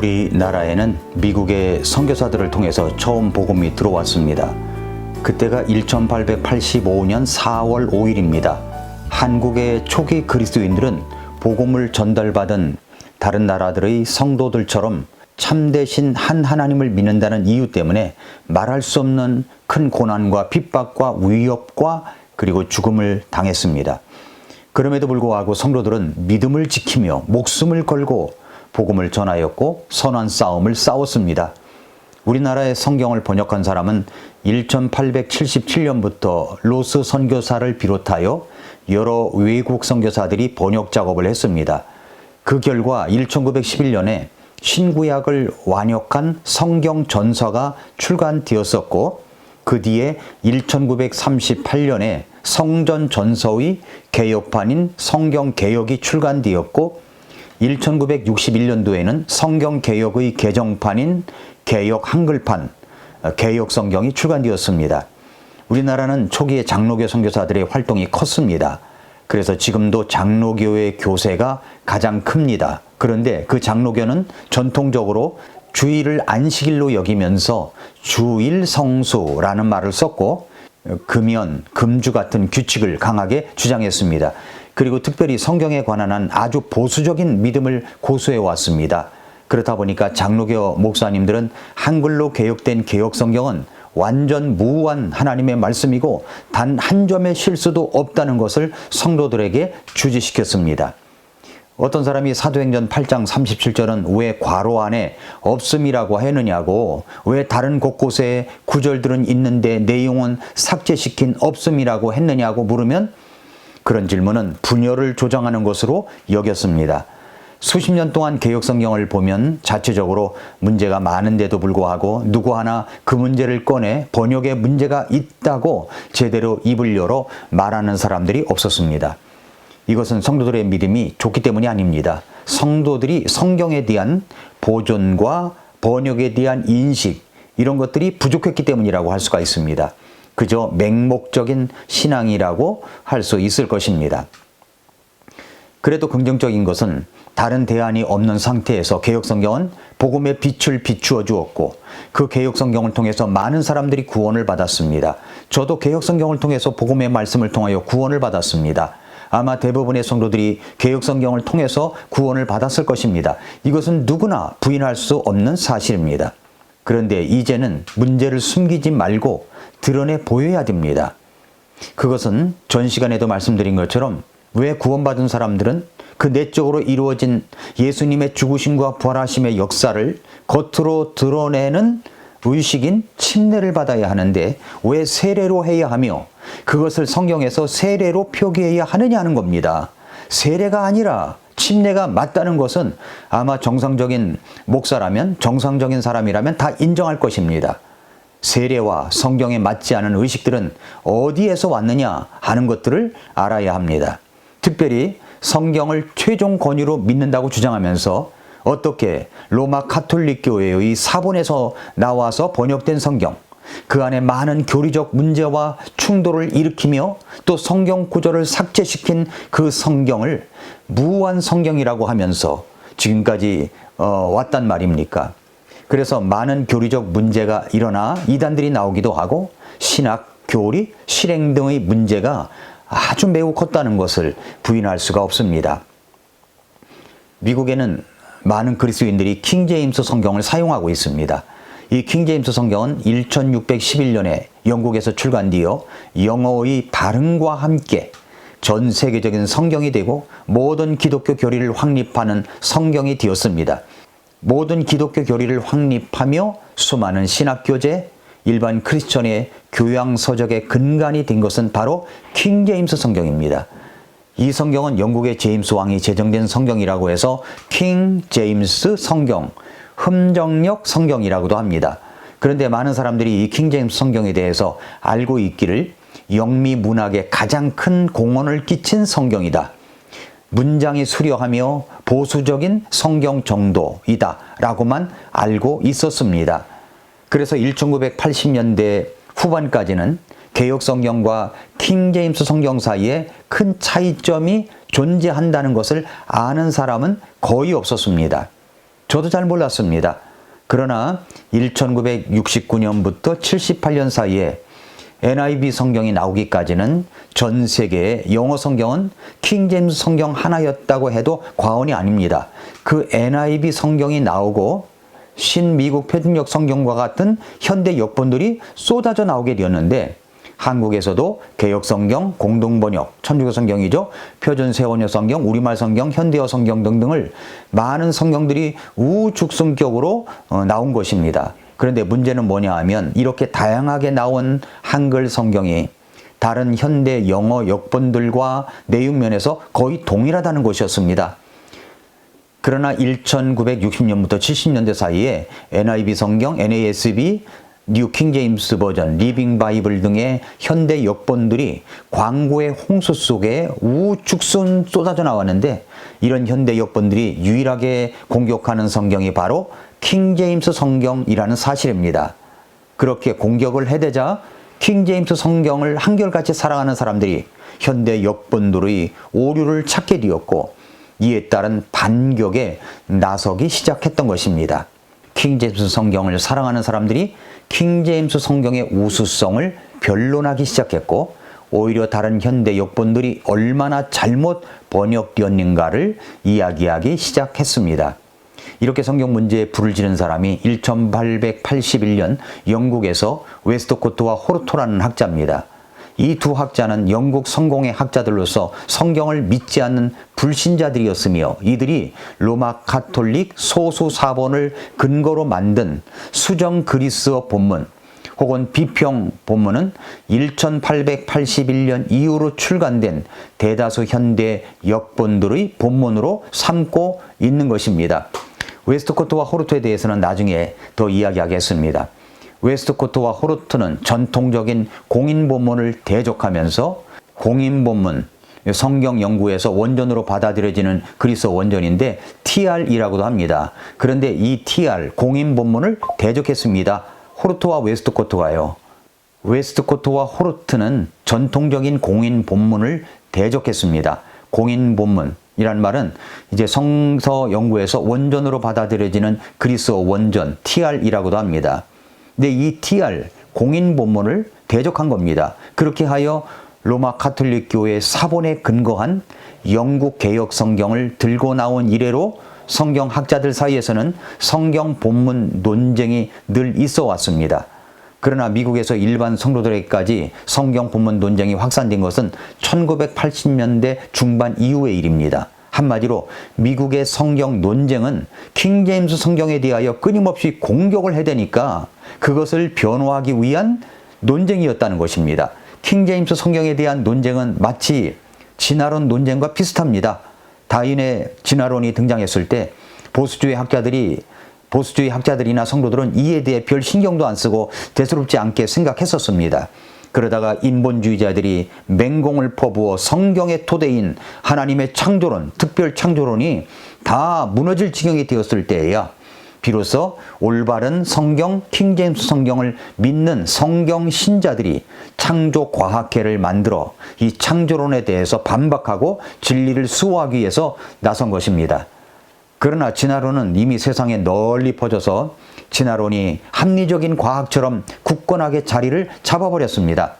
우리나라에는 미국의 선교사들을 통해서 처음 복음이 들어왔습니다. 그때가 1885년 4월 5일입니다. 한국의 초기 그리스도인들은 복음을 전달받은 다른 나라들의 성도들처럼 참되신 한 하나님을 믿는다는 이유 때문에 말할 수 없는 큰 고난과 핍박과 위협과 그리고 죽음을 당했습니다. 그럼에도 불구하고 성도들은 믿음을 지키며 목숨을 걸고 복음을 전하였고 선한 싸움을 싸웠습니다. 우리나라의 성경을 번역한 사람은 1877년부터 로스 선교사를 비롯하여 여러 외국 선교사들이 번역 작업을 했습니다. 그 결과 1911년에 신구약을 완역한 성경 전서가 출간되었었고 그 뒤에 1938년에 성전 전서의 개혁판인 성경 개혁이 출간되었고 1961년도에는 성경 개혁의 개정판인 개혁 한글판 어, 개혁 성경이 출간되었습니다. 우리나라는 초기에 장로교 선교사들의 활동이 컸습니다. 그래서 지금도 장로교의 교세가 가장 큽니다. 그런데 그 장로교는 전통적으로 주일을 안식일로 여기면서 주일 성수라는 말을 썼고 금연, 금주 같은 규칙을 강하게 주장했습니다. 그리고 특별히 성경에 관한 한 아주 보수적인 믿음을 고수해 왔습니다. 그렇다 보니까 장로교 목사님들은 한글로 개혁된 개혁 성경은 완전 무한 하나님의 말씀이고 단 한 점의 실수도 없다는 것을 성도들에게 주지시켰습니다. 어떤 사람이 사도행전 8장 37절은 왜 괄호 안에 없음이라고 했느냐고 왜 다른 곳곳에 구절들은 있는데 내용은 삭제시킨 없음이라고 했느냐고 물으면 그런 질문은 분열을 조장하는 것으로 여겼습니다. 수십 년 동안 개혁 성경을 보면 자체적으로 문제가 많은데도 불구하고 누구 하나 그 문제를 꺼내 번역에 문제가 있다고 제대로 입을 열어 말하는 사람들이 없었습니다. 이것은 성도들의 믿음이 좋기 때문이 아닙니다. 성도들이 성경에 대한 보존과 번역에 대한 인식 이런 것들이 부족했기 때문이라고 할 수가 있습니다. 그저 맹목적인 신앙이라고 할 수 있을 것입니다. 그래도 긍정적인 것은 다른 대안이 없는 상태에서 개혁 성경은 복음의 빛을 비추어 주었고 그 개혁 성경을 통해서 많은 사람들이 구원을 받았습니다. 저도 개혁 성경을 통해서 복음의 말씀을 통하여 구원을 받았습니다. 아마 대부분의 성도들이 개혁 성경을 통해서 구원을 받았을 것입니다. 이것은 누구나 부인할 수 없는 사실입니다. 그런데 이제는 문제를 숨기지 말고 드러내 보여야 됩니다. 그것은 전 시간에도 말씀드린 것처럼 왜 구원받은 사람들은 그 내적으로 이루어진 예수님의 죽으심과 부활하심의 역사를 겉으로 드러내는 의식인 침례를 받아야 하는데 왜 세례로 해야 하며 그것을 성경에서 세례로 표기해야 하느냐 하는 겁니다. 세례가 아니라 침례가 맞다는 것은 아마 정상적인 목사라면 정상적인 사람이라면 다 인정할 것입니다. 세례와 성경에 맞지 않은 의식들은 어디에서 왔느냐 하는 것들을 알아야 합니다. 특별히 성경을 최종 권위로 믿는다고 주장하면서 어떻게 로마 카톨릭 교회의 사본에서 나와서 번역된 성경, 그 안에 많은 교리적 문제와 충돌을 일으키며 또 성경 구절을 삭제시킨 그 성경을 무한 성경이라고 하면서 지금까지 어, 왔단 말입니까? 그래서 많은 교리적 문제가 일어나 이단들이 나오기도 하고 신학, 교리, 실행 등의 문제가 아주 매우 컸다는 것을 부인할 수가 없습니다. 미국에는 많은 그리스도인들이 킹제임스 성경을 사용하고 있습니다. 이 킹제임스 성경은 1611년에 영국에서 출간되어 영어의 발음과 함께 전 세계적인 성경이 되고 모든 기독교 교리를 확립하는 성경이 되었습니다. 모든 기독교 교리를 확립하며 수많은 신학교재, 일반 크리스천의 교양 서적의 근간이 된 것은 바로 킹제임스 성경입니다. 이 성경은 영국의 제임스 왕이 제정된 성경이라고 해서 킹 제임스 성경, 흠정력 성경이라고도 합니다. 그런데 많은 사람들이 이 킹 제임스 성경에 대해서 알고 있기를 영미 문학에 가장 큰 공헌을 끼친 성경이다. 문장이 수려하며 보수적인 성경 정도이다. 라고만 알고 있었습니다. 그래서 1980년대 후반까지는 개혁 성경과 킹 제임스 성경 사이에 큰 차이점이 존재한다는 것을 아는 사람은 거의 없었습니다. 저도 잘 몰랐습니다. 그러나 1969년부터 78년 사이에 NIV 성경이 나오기까지는 전 세계의 영어 성경은 킹제임스 성경 하나였다고 해도 과언이 아닙니다. 그 NIV 성경이 나오고 신미국 표준역 성경과 같은 현대 역본들이 쏟아져 나오게 되었는데 한국에서도 개혁 성경, 공동 번역, 천주교 성경이죠. 표준 세원여 성경, 우리말 성경, 현대어 성경 등등을 많은 성경들이 우죽순격으로 어, 나온 것입니다. 그런데 문제는 뭐냐 하면 이렇게 다양하게 나온 한글 성경이 다른 현대 영어 역본들과 내용 면에서 거의 동일하다는 것이었습니다. 그러나 1960년부터 70년대 사이에 NIV 성경, NASB, 뉴 킹제임스 버전, 리빙 바이블 등의 현대 역본들이 광고의 홍수 속에 우죽순 쏟아져 나왔는데 이런 현대 역본들이 유일하게 공격하는 성경이 바로 킹제임스 성경이라는 사실입니다. 그렇게 공격을 해대자 킹제임스 성경을 한결같이 사랑하는 사람들이 현대 역본들의 오류를 찾게 되었고 이에 따른 반격에 나서기 시작했던 것입니다. 킹제임스 성경을 사랑하는 사람들이 킹제임스 성경의 우수성을 변론하기 시작했고 오히려 다른 현대 역본들이 얼마나 잘못 번역되었는가를 이야기하기 시작했습니다. 이렇게 성경 문제에 불을 지른 사람이 1881년 영국에서 웨스트코트와 호르토라는 학자입니다. 이 두 학자는 영국 성공의 학자들로서 성경을 믿지 않는 불신자들이었으며 이들이 로마 카톨릭 소수 사본을 근거로 만든 수정 그리스어 본문 혹은 비평 본문은 1881년 이후로 출간된 대다수 현대 역본들의 본문으로 삼고 있는 것입니다. 웨스트코트와 호르트에 대해서는 나중에 더 이야기하겠습니다. 웨스트코트와 호르트는 전통적인 공인 본문을 대적하면서 공인 본문 성경 연구에서 원전으로 받아들여지는 그리스어 원전인데 TR이라고도 합니다. 그런데 이 TR 공인 본문을 대적했습니다. 호르트와 웨스트코트가요. 웨스트코트와 호르트는 전통적인 공인 본문을 대적했습니다. 공인 본문 이란 말은 이제 성서 연구에서 원전으로 받아들여지는 그리스어 원전 TR이라고도 합니다. 근데 이 TR 공인 본문을 대적한 겁니다. 그렇게 하여 로마 카톨릭 교회 사본에 근거한 영국 개혁 성경을 들고 나온 이래로 성경 학자들 사이에서는 성경 본문 논쟁이 늘 있어 왔습니다. 그러나 미국에서 일반 성도들에게까지 성경 본문 논쟁이 확산된 것은 1980년대 중반 이후의 일입니다. 한마디로 미국의 성경 논쟁은 킹제임스 성경에 대하여 끊임없이 공격을 해대니까 그것을 변호하기 위한 논쟁이었다는 것입니다. 킹제임스 성경에 대한 논쟁은 마치 진화론 논쟁과 비슷합니다. 다인의 진화론이 등장했을 때 보수주의 학자들이 보수주의 학자들이나 성도들은 이에 대해 별 신경도 안 쓰고 대수롭지 않게 생각했었습니다. 그러다가 인본주의자들이 맹공을 퍼부어 성경의 토대인 하나님의 창조론, 특별 창조론이 다 무너질 지경이 되었을 때에야 비로소 올바른 성경, 킹제임스 성경을 믿는 성경 신자들이 창조 과학회를 만들어 이 창조론에 대해서 반박하고 진리를 수호하기 위해서 나선 것입니다. 그러나 진화론은 이미 세상에 널리 퍼져서 진화론이 합리적인 과학처럼 굳건하게 자리를 잡아버렸습니다.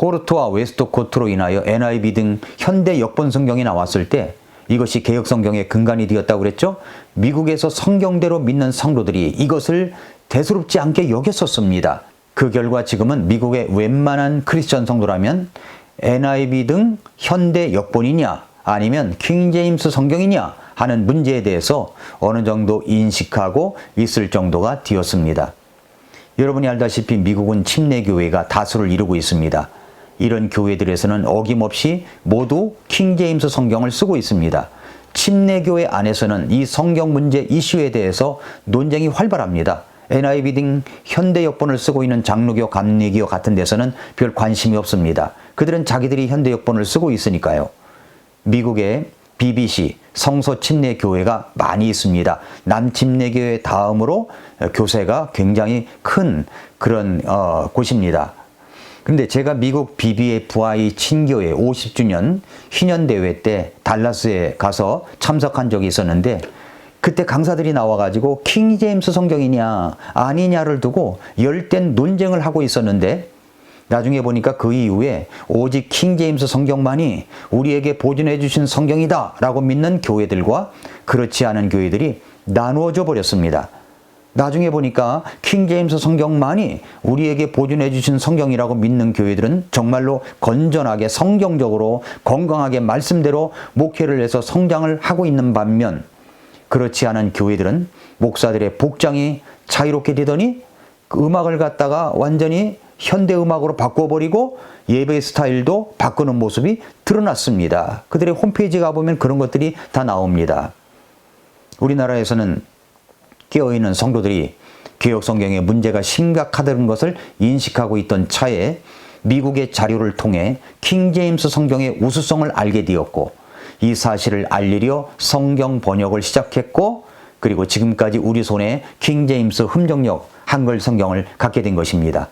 호르트와 웨스트코트로 인하여 NIV 등 현대 역본 성경이 나왔을 때 이것이 개혁 성경의 근간이 되었다고 그랬죠? 미국에서 성경대로 믿는 성도들이 이것을 대수롭지 않게 여겼었습니다. 그 결과 지금은 미국의 웬만한 크리스천 성도라면 NIV 등 현대 역본이냐 아니면 킹제임스 성경이냐 하는 문제에 대해서 어느 정도 인식하고 있을 정도가 되었습니다. 여러분이 알다시피 미국은 침례교회가 다수를 이루고 있습니다. 이런 교회들에서는 어김없이 모두 킹제임스 성경을 쓰고 있습니다. 침례교회 안에서는 이 성경 문제 이슈에 대해서 논쟁이 활발합니다. NIV 등 현대 역본을 쓰고 있는 장로교, 감리교 같은 데서는 별 관심이 없습니다. 그들은 자기들이 현대 역본을 쓰고 있으니까요. 미국의 BBC 성서 침례 교회가 많이 있습니다. 남침례 교회 다음으로 교세가 굉장히 큰 그런 어, 곳입니다. 근데 제가 미국 BBFI 친교회 50주년 희년 대회 때 달라스에 가서 참석한 적이 있었는데 그때 강사들이 나와가지고 킹 제임스 성경이냐 아니냐를 두고 열띤 논쟁을 하고 있었는데 나중에 보니까 그 이후에 오직 킹 제임스 성경만이 우리에게 보존해 주신 성경이다 라고 믿는 교회들과 그렇지 않은 교회들이 나누어져 버렸습니다. 나중에 보니까 킹 제임스 성경만이 우리에게 보존해 주신 성경이라고 믿는 교회들은 정말로 건전하게 성경적으로 건강하게 말씀대로 목회를 해서 성장을 하고 있는 반면 그렇지 않은 교회들은 목사들의 복장이 자유롭게 되더니 그 음악을 갖다가 완전히 현대 음악으로 바꿔버리고 예배 스타일도 바꾸는 모습이 드러났습니다. 그들의 홈페이지 가보면 그런 것들이 다 나옵니다. 우리나라에서는 깨어있는 성도들이 개혁 성경에 문제가 심각하다는 것을 인식하고 있던 차에 미국의 자료를 통해 킹 제임스 성경의 우수성을 알게 되었고 이 사실을 알리려 성경 번역을 시작했고 그리고 지금까지 우리 손에 킹 제임스 흠정력 한글 성경을 갖게 된 것입니다.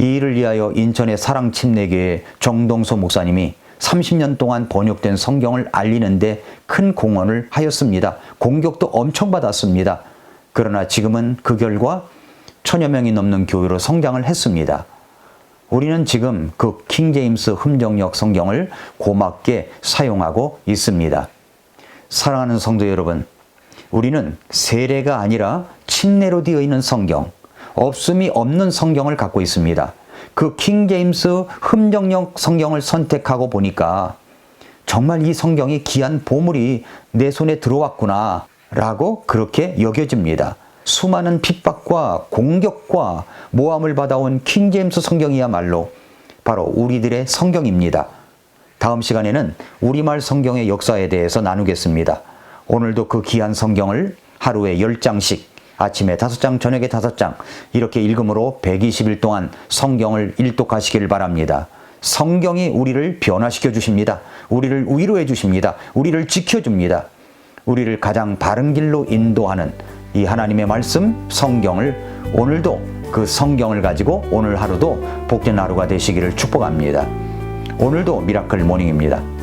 이 일을 위하여 인천의 사랑 침례교회 정동서 목사님이 30년 동안 번역된 성경을 알리는데 큰 공헌을 하였습니다. 공격도 엄청 받았습니다. 그러나 지금은 그 결과 천여 명이 넘는 교회로 성장을 했습니다. 우리는 지금 그 킹제임스 흠정력 성경을 고맙게 사용하고 있습니다. 사랑하는 성도 여러분, 우리는 세례가 아니라 침례로 되어 있는 성경, 없음이 없는 성경을 갖고 있습니다. 그 킹제임스 흠정력 성경을 선택하고 보니까 정말 이 성경이 귀한 보물이 내 손에 들어왔구나 라고 그렇게 여겨집니다. 수많은 핍박과 공격과 모함을 받아온 킹제임스 성경이야말로 바로 우리들의 성경입니다. 다음 시간에는 우리말 성경의 역사에 대해서 나누겠습니다. 오늘도 그 귀한 성경을 하루에 10장씩 아침에 5장, 저녁에 5장 이렇게 읽음으로 120일 동안 성경을 일독하시길 바랍니다. 성경이 우리를 변화시켜 주십니다. 우리를 위로해 주십니다. 우리를 지켜 줍니다. 우리를 가장 바른 길로 인도하는 이 하나님의 말씀 성경을 오늘도 그 성경을 가지고 오늘 하루도 복된 하루가 되시기를 축복합니다. 오늘도 미라클 모닝입니다.